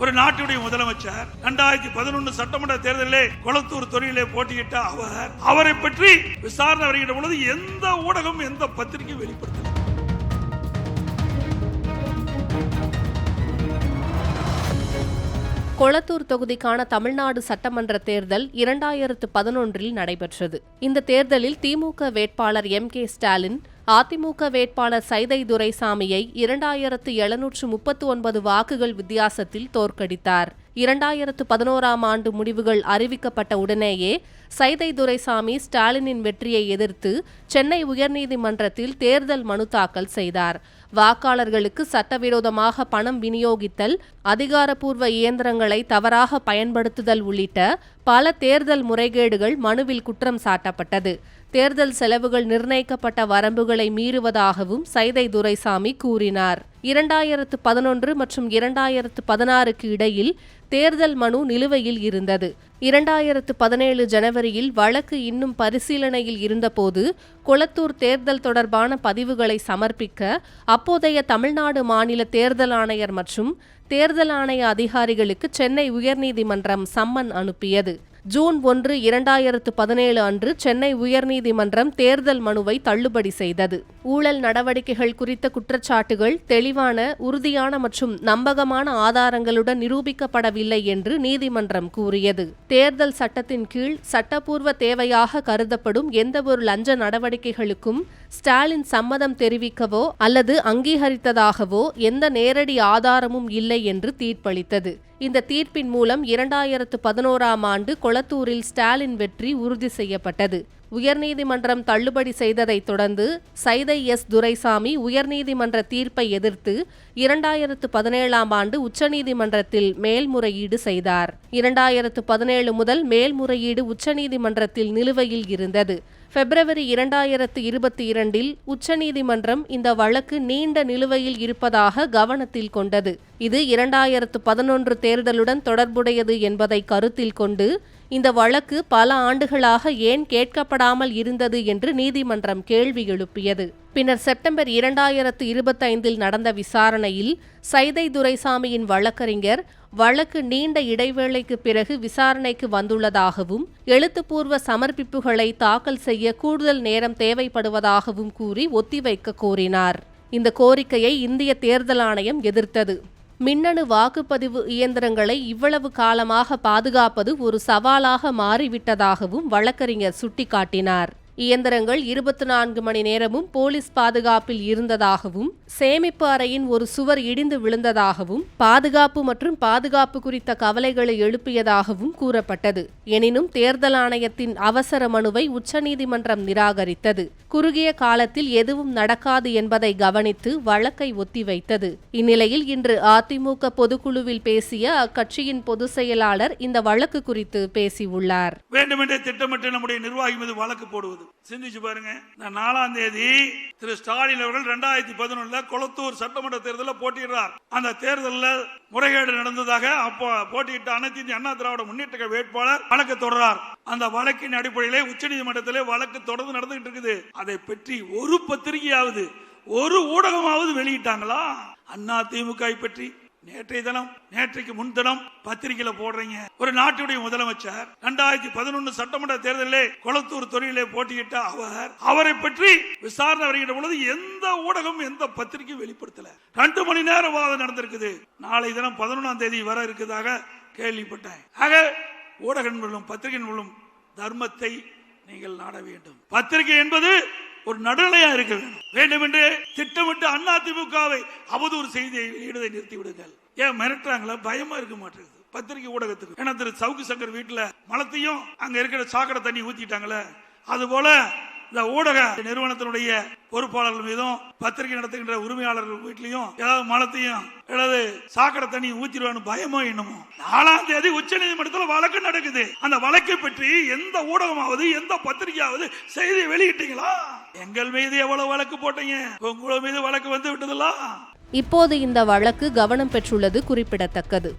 ஒரு நாட்டுடைய முதலமைச்சர் இரண்டாயிரத்தி பதினொன்னு சட்டமன்ற தேர்தலிலே கொளத்தூர் தொழிலே போட்டியிட்ட அவர் அவரை பற்றி விசாரணை வருகின்ற பொழுது எந்த ஊடகம் எந்த பத்திரிகையும் வெளிப்படுத்த கொளத்தூர் தொகுதிக்கான தமிழ்நாடு சட்டமன்ற தேர்தல் இரண்டாயிரத்து பதினொன்றில் நடைபெற்றது. இந்த தேர்தலில் திமுக வேட்பாளர் எம் கே ஸ்டாலின் அதிமுக வேட்பாளர் சைதை துரைசாமியை இரண்டாயிரத்து எழுநூற்று முப்பத்து ஒன்பது வாக்குகள் வித்தியாசத்தில் தோற்கடித்தார். இரண்டாயிரத்து பதினோராம் ஆண்டு முடிவுகள் அறிவிக்கப்பட்ட உடனேயே சைதை துரைசாமி ஸ்டாலினின் வெற்றியை எதிர்த்து சென்னை உயர்நீதிமன்றத்தில் தேர்தல் மனு தாக்கல் செய்தார். வாக்காளர்களுக்கு சட்டவிரோதமாக பணம் விநியோகித்தல் அதிகாரப்பூர்வ இயந்திரங்களை தவறாக பயன்படுத்துதல் உள்ளிட்ட பல தேர்தல் முறைகேடுகள் மனுவில் குற்றம் சாட்டப்பட்டது. தேர்தல் செலவுகள் நிர்ணயிக்கப்பட்ட வரம்புகளை மீறுவதாகவும் சைதை துரைசாமி கூறினார். இரண்டாயிரத்து பதினொன்று மற்றும் இரண்டாயிரத்து பதினாறுக்கு இடையில் தேர்தல் மனு நிலுவையில் இருந்தது. இரண்டாயிரத்து பதினேழு ஜனவரியில் வழக்கு இன்னும் பரிசீலனையில் இருந்தபோது கொளத்தூர் தேர்தல் தொடர்பான பதிவுகளை சமர்ப்பிக்க அப்போதைய தமிழ்நாடு மாநில தேர்தல் ஆணையர் மற்றும் தேர்தல் ஆணைய அதிகாரிகளுக்கு சென்னை உயர்நீதிமன்றம் சம்மன் அனுப்பியது. ஜூன் ஒன்று இரண்டாயிரத்து பதினேழு அன்று சென்னை உயர்நீதிமன்றம் தேர்தல் மனுவை தள்ளுபடி செய்தது. ஊழல் நடவடிக்கைகள் குறித்த குற்றச்சாட்டுகள் தெளிவான உறுதியான மற்றும் நம்பகமான ஆதாரங்களுடன் நிரூபிக்கப்படவில்லை என்று நீதிமன்றம் கூறியது. தேர்தல் சட்டத்தின் கீழ் சட்டப்பூர்வ தேவையாக கருதப்படும் எந்தவொரு லஞ்ச நடவடிக்கைகளுக்கும் ஸ்டாலின் சம்மதம் தெரிவிக்கவோ அல்லது அங்கீகரித்ததாகவோ எந்த நேரடி ஆதாரமும் இல்லை என்று தீர்ப்பளித்தது. இந்த தீர்ப்பின் மூலம் இரண்டாயிரத்து பதினோராம் ஆண்டு கொளத்தூரில் ஸ்டாலின் வெற்றி உறுதி செய்யப்பட்டது. உயர்நீதிமன்றம் தள்ளுபடி செய்ததைத் தொடர்ந்து சைதை எஸ். துரைசாமி உயர்நீதிமன்ற தீர்ப்பை எதிர்த்து இரண்டாயிரத்து பதினேழாம் ஆண்டு உச்சநீதிமன்றத்தில் மேல்முறையீடு செய்தார். இரண்டாயிரத்து பதினேழு முதல் மேல்முறையீடு உச்சநீதிமன்றத்தில் நிலுவையில் இருந்தது. பிப்ரவரி இரண்டாயிரத்து இருபத்தி இரண்டில் உச்சநீதிமன்றம் இந்த வழக்கு நீண்ட நிலுவையில் இருப்பதாக கவனத்தில் கொண்டது. இது இரண்டாயிரத்து பதினொன்று தேர்தலுடன் தொடர்புடையது என்பதை கருத்தில் கொண்டு இந்த வழக்கு பல ஆண்டுகளாக ஏன் கேட்கப்படாமல் இருந்தது என்று நீதிமன்றம் கேள்வி எழுப்பியது. பின்னர் செப்டம்பர் இரண்டாயிரத்து இருபத்தைந்தில் நடந்த விசாரணையில் சைதை துரைசாமியின் வழக்கறிஞர் வழக்கு நீண்ட இடைவேளைக்கு பிறகு விசாரணைக்கு வந்துள்ளதாகவும் எழுத்துப்பூர்வ சமர்ப்பிப்புகளை தாக்கல் செய்ய கூடுதல் நேரம் தேவைப்படுவதாகவும் கூறி ஒத்திவைக்க கோரினார். இந்த கோரிக்கையை இந்திய தேர்தல் ஆணையம் எதிர்த்தது. மின்னணு வாக்குப்பதிவு இயந்திரங்களை இவ்வளவு காலமாக பாதுகாப்பது ஒரு சவாலாக மாறிவிட்டதாகவும் வழக்கறிஞர் சுட்டிக்காட்டினார். இயந்திரங்கள் இருபத்தி நான்கு மணி நேரமும் போலீஸ் பாதுகாப்பில் இருந்ததாகவும் சேமிப்பு அறையின் ஒரு சுவர் இடிந்து விழுந்ததாகவும் பாதுகாப்பு மற்றும் பாதுகாப்பு குறித்த கவலைகளை எழுப்பியதாகவும் கூறப்பட்டது. எனினும் தேர்தல் ஆணையத்தின் அவசர மனுவை உச்சநீதிமன்றம் நிராகரித்தது. குறுகிய காலத்தில் எதுவும் நடக்காது என்பதை கவனித்து வழக்கை ஒத்திவைத்தது. இந்நிலையில் இன்று அதிமுக பொதுக்குழுவில் பேசிய அக்கட்சியின் பொதுச் செயலாளர் இந்த வழக்கு குறித்து பேசியுள்ளார். வேண்டுமென்றே திட்டமிட்டு நம்முடைய நிர்வாகி மீது வழக்கு போடுவது. சிந்திச்சு பாருங்க. நாலாம் தேதி திரு ஸ்டாலின் அவர்கள் இரண்டாயிரத்தி பதினொன்னுல கொளத்தூர் சட்டமன்ற தேர்தலில் போட்டியிடுறார். அந்த தேர்தலில் முறைகேடு நடந்ததாக அப்போ போட்டியிட்ட அனைத்து இந்திய அண்ணா திராவிட முன்னேற்ற வேட்பாளர் வழக்கு தொடர்றார். அந்த வழக்கின் அடிப்படையிலே உச்சநீதிமன்றத்திலே வழக்கு தொடர்ந்து நடந்துகிட்டு இருக்குது. அதை பற்றி ஒரு பத்திரிகையாவது ஒரு ஊடகமாவது வெளியிட்டாங்களா? அண்ணா திமுக பற்றி நேற்றைய தினம் நேற்றைக்கு முன்தினம் பத்திரிகையில போடுறீங்க. ஒரு நாட்டுடைய முதலமைச்சர் இரண்டாயிரத்தி பதினொன்னு சட்டமன்ற தேர்தலிலே கொளத்தூர் தொழிலே போட்டியிட்ட அவர் அவரை பற்றி விசாரணை வருகின்ற பொழுது எந்த ஊடகம் எந்த பத்திரிகையும் வெளிப்படுத்தல. ரெண்டு மணி நேரம் வாதம் நடந்திருக்குது. நாளை தினம் பதினொன்றாம் தேதி வர இருக்குதாக கேள்விப்பட்டேன். ஆக ஊடகங்களும் நண்பர்களும் பத்திரிகை தர்மத்தை நீங்கள் நாட வேண்டும். பத்திரிகை என்பது ஒரு நடுநிலையா இருக்க வேண்டும் வேண்டும் என்று திட்டமிட்டு அண்ணா திமுகவை அவதூறு செய்தியை வெளியிடுவதை நிறுத்தி விடுங்கள் ஏன் மிரட்டுறாங்களா? பயமா இருக்க மாட்டேங்குது. பத்திரிகை ஊடகத்துக்கு. ஏன்னா திரு சவுக்கு சங்கர் வீட்டுல மலத்தையும் அங்க இருக்கிற சாக்கடை தண்ணி ஊத்திட்டாங்களே. அது போல இந்த ஊடக நிறுவனத்தினுடைய பொறுப்பாளர்கள் மீதும் பத்திரிகை நடத்துகின்ற உரிமையாளர்கள் வீட்லயும் ஏதாவது மலத்தையும் ஏதாவது சாக்கடை தண்ணி ஊத்திடுவான்னு பயமோ என்னமோ. நாலாம் தேதி உச்ச நீதிமன்றத்தில் வழக்கு நடக்குது. அந்த வழக்கை பற்றி எந்த ஊடகமாவது எந்த பத்திரிகையாவது செய்தி வெளியிட்டீங்களா? எங்கள் மீது எவ்வளவு வழக்கு போட்டீங்க? உங்களோட மீது வழக்கு வந்து விட்டதுல இப்போது இந்த வழக்கு கவனம் பெற்றுள்ளது குறிப்பிடத்தக்கது.